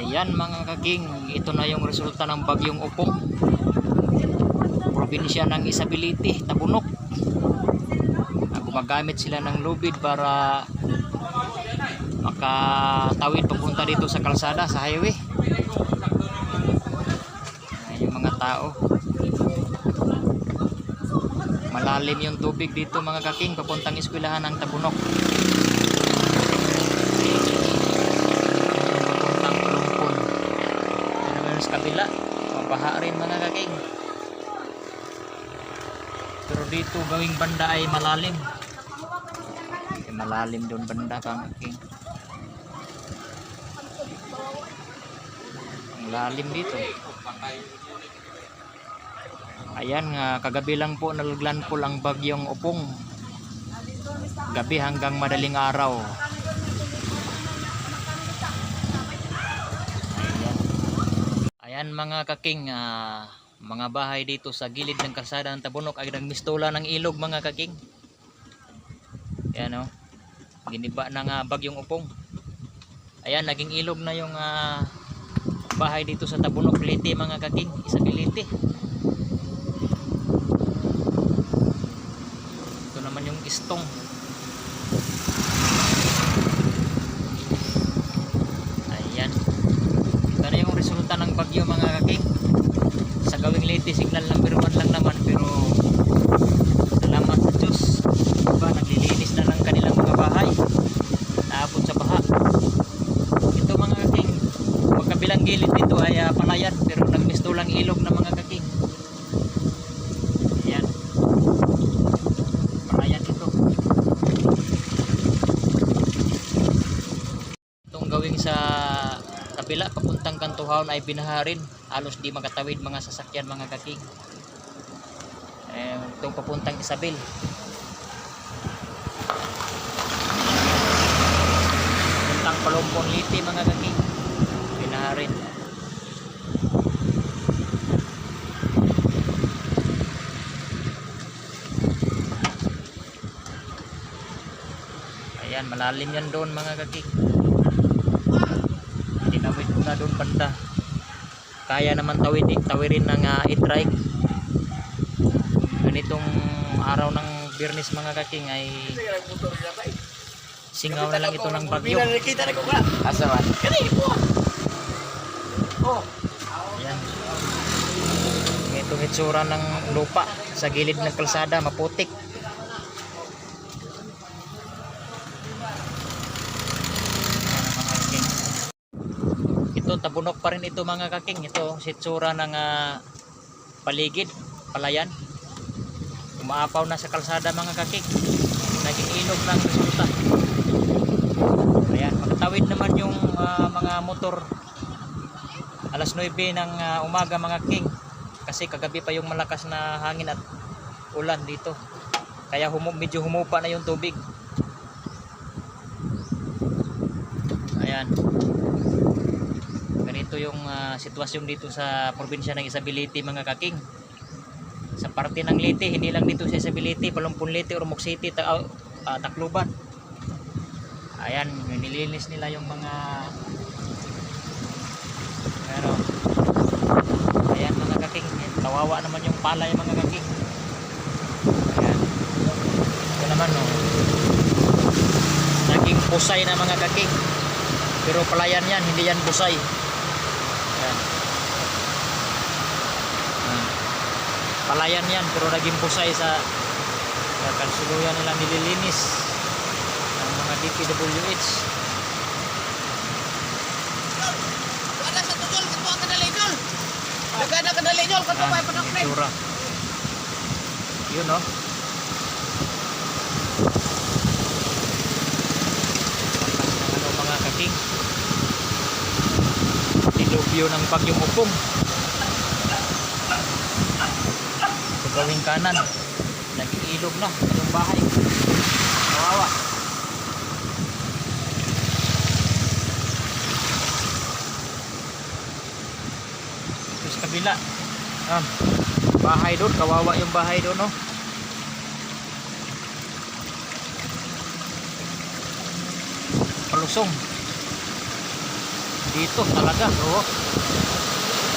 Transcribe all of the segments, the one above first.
Ayan mga kaking, ito na yung resulta ng bagyong upong. Probinsya ng Isability, Tabunok. Gumagamit sila ng lubid para makatawid papunta dito sa kalsada, sa highway. Ayan yung mga tao. Malalim yung tubig dito mga kaking, papuntang eskwelahan ng Tabunok. papuntang Pulumpon. Ano meron sa kabila? Mabaha rin mga kaking. Pero dito gawing banda ay malalim. Ay, malalim doon banda mga kaking. Ang lalim dito. Ayan nga, kagabi lang po nalaglan po ang bagyong upong. Gabi hanggang madaling araw. Ayan mga kaking, ah, mga bahay dito sa gilid ng kalsada ng Tabunok ay nagmistula ng ilog mga kaking. Ayan o. Giniba ng ah, bagyong upong. Ayan, naging ilog na yung ah, bahay dito sa Tabunok, Liti mga kaking, Isability. Ito naman yung istong. Ayan. Ito na yung resulta ng bagyo mga kaking. Sa gawing late signal number 1 lang naman pero salamat sa Diyos. Diba, naglilinis na ng kanilang mga bahay. Naabot sa baha. Ito mga kaking, magkabilang gilid dito ay ah, palayan pero nagmistulang ilog na mga kaking. Ayan. Palayan ito. Itong gawing sa kabila papuntang kantuhaon ay binaharin. Halos di makatawid mga sasakyan mga kaking. Eh, itong papuntang Isabel. Papuntang Palumpon Liti mga kaking. Binaharin. Ayan, malalim yan doon mga kakik. Tinawid ko na doon banda. Kaya naman tawid, tawirin ng uh, e-trike. Ganitong araw ng birnis mga kaking ay singaw na lang ito ng bagyo. nakikita na ko ka. Asa man? Kani po. Oh. Itong itsura ng lupa sa gilid ng kalsada, maputik. Ayan, mga kaking. Ito, tabunok pa rin ito mga kaking. Ito, sitsura ng ah, paligid, palayan. Umaapaw na sa kalsada mga kaking. Naging ilog ng resulta. Ayan, makatawid naman yung ah, mga motor alas 9 ng ah, umaga mga king kasi kagabi pa yung malakas na hangin at ulan dito kaya humu medyo humupa na yung tubig ayan ganito yung ah, sitwasyon dito sa probinsya ng Isability mga kaking. Sa parte ng Leyte hindi lang dito sa Isability Palumpon Leyte or Mok City ta ah, Tacloban. Ayan nililinis nila yung mga ano. Ayan mga kaking kawawa naman yung palay mga kaking. Ayan. Ito naman no naging busay na mga kaking. Pero palayan yan hindi yan busay ayan Ah. Palayan yan pero naging busay sa kansuluyan nila nililinis ng mga DPWH Ada sa tujol ka po kadali jol. Daga na kadali jol ka Yan, pa pa yung itsura. Yun no. Ano mga kaking. Dilubyo ng bagyong upong. Ito gawing kanan. Naging ilog na. Yung bahay. Kawawa. Ito sa kabila. Ah, bahay doon, kawawa yung bahay doon, no? Palusong. Dito talaga, oh.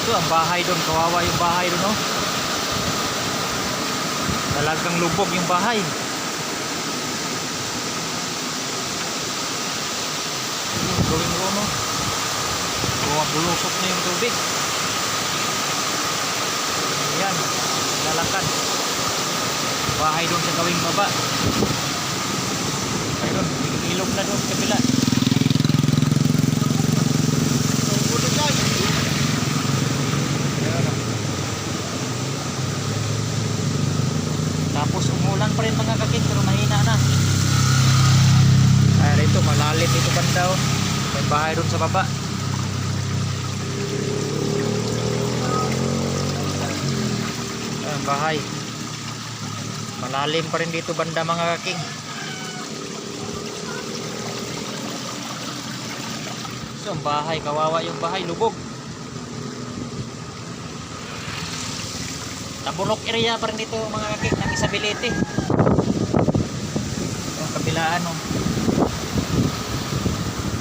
Ito ang bahay doon, kawawa yung bahay doon, oh. Talagang lubog yung bahay. Gawin ko, no? Bulusok na yung tubig. Ayan, lalakad. Bahay doon sa gawing baba. Ayun, ilog na doon sa kabila. Budo guys. Ayan, oh. Umulan pa rin mga kakin pero mahina na. Ay rito malalim dito banda oh. May bahay doon sa baba. Ayan, bahay. Malalim pa rin dito banda mga kaking. So, ang bahay, kawawa yung bahay, lubog. Tabunok area pa rin dito mga kakik ng Isabilite. Yung kabilaan oh.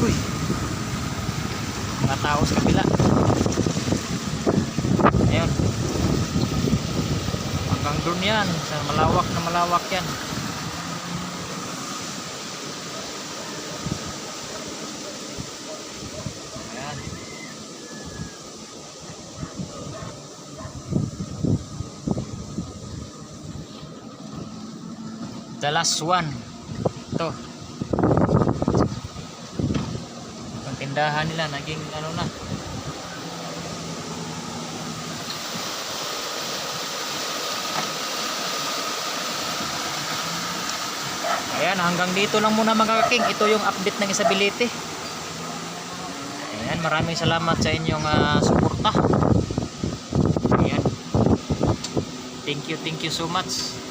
Uy. Mga tao sa kabila. Ayun. Hanggang doon yan. Sa malawak na malawak yan. Ayan. The last one. Ito. Ang tindahan nila naging ano na. Ayan, hanggang dito lang muna mga kaking. Ito yung update ng isability. Ayan, maraming salamat sa inyong ah, suporta. Ayan. Thank you, thank you so much.